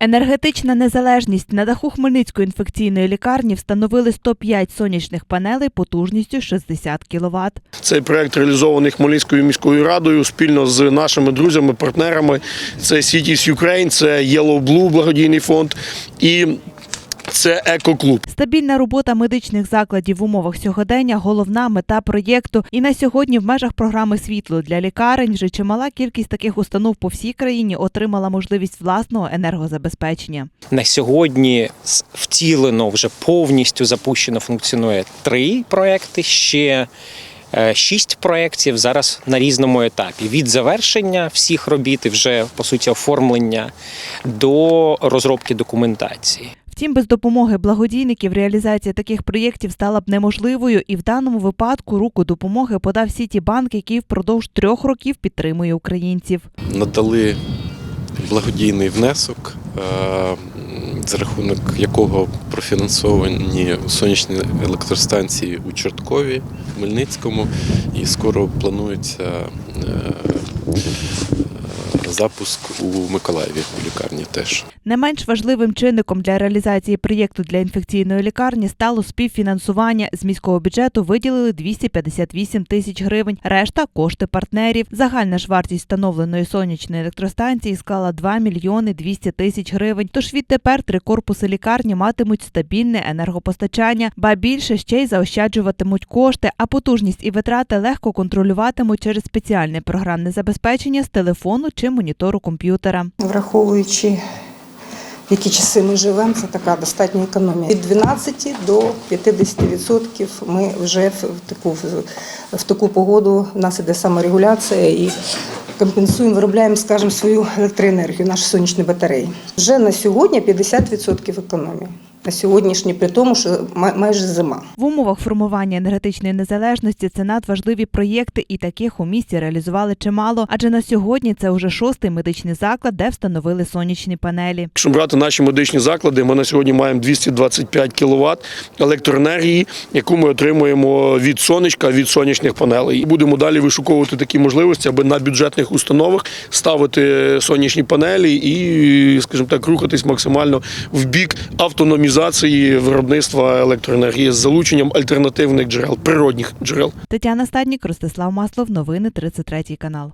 Енергетична незалежність на даху Хмельницької інфекційної лікарні встановили 105 сонячних панелей потужністю 60 кВт. Цей проект реалізований Хмельницькою міською радою спільно з нашими друзями, партнерами. Це Cities Ukraine, це Yellow Blue благодійний фонд і це Екоклуб. Стабільна робота медичних закладів в умовах сьогодення головна мета проєкту. І на сьогодні в межах програми світло для лікарень вже чимала кількість таких установ по всій країні отримала можливість власного енергозабезпечення. На сьогодні втілено вже повністю запущено функціонує три проекти. Ще е, шість проєктів зараз на різному етапі. Від завершення всіх робіт і вже по суті оформлення до розробки документації. Втім, без допомоги благодійників реалізація таких проєктів стала б неможливою, і в даному випадку руку допомоги подав Сітібанк, який впродовж трьох років підтримує українців. надали благодійний внесок, е, за рахунок якого профінансовані сонячні електростанції у Чорткові, Хмельницькому, і скоро планується е, запуск у Миколаєві у лікарні теж. Не менш важливим чинником для реалізації проєкту для інфекційної лікарні стало співфінансування. З міського бюджету виділили 258 тисяч гривень. Решта кошти партнерів. Загальна ж вартість встановленої сонячної електростанції склала 2 мільйони 200 тисяч гривень. Тож відтепер три корпуси лікарні матимуть стабільне енергопостачання, ба більше ще й заощаджуватимуть кошти, а потужність і витрати легко контролюватимуть через спеціальне програмне забезпечення з телефону чи монітору комп'ютера. Враховуючи, які часи ми живемо, це така достатня економія. Від 12 до 50% ми вже в таку, в таку погоду, в нас іде саморегуляція і компенсуємо, виробляємо, скажімо, свою електроенергію, наші сонячні батареї. Вже на сьогодні 50% економії. На сьогоднішній, при тому, що май- майже зима. В умовах формування енергетичної незалежності це надважливі проєкти, і таких у місті реалізували чимало. Адже на сьогодні це вже шостий медичний заклад, де встановили сонячні панелі. Якщо брати наші медичні заклади, ми на сьогодні маємо 225 кВт електроенергії, яку ми отримуємо від сонечка, від сонячних панелей. І будемо далі вишуковувати такі можливості, аби на бюджетних установах ставити сонячні панелі і, скажімо так, рухатись максимально в бік автономізації виробництва електроенергії з залученням альтернативних джерел, природних джерел. Тетяна Стаднік, Ростислав Маслов, новини 33 канал.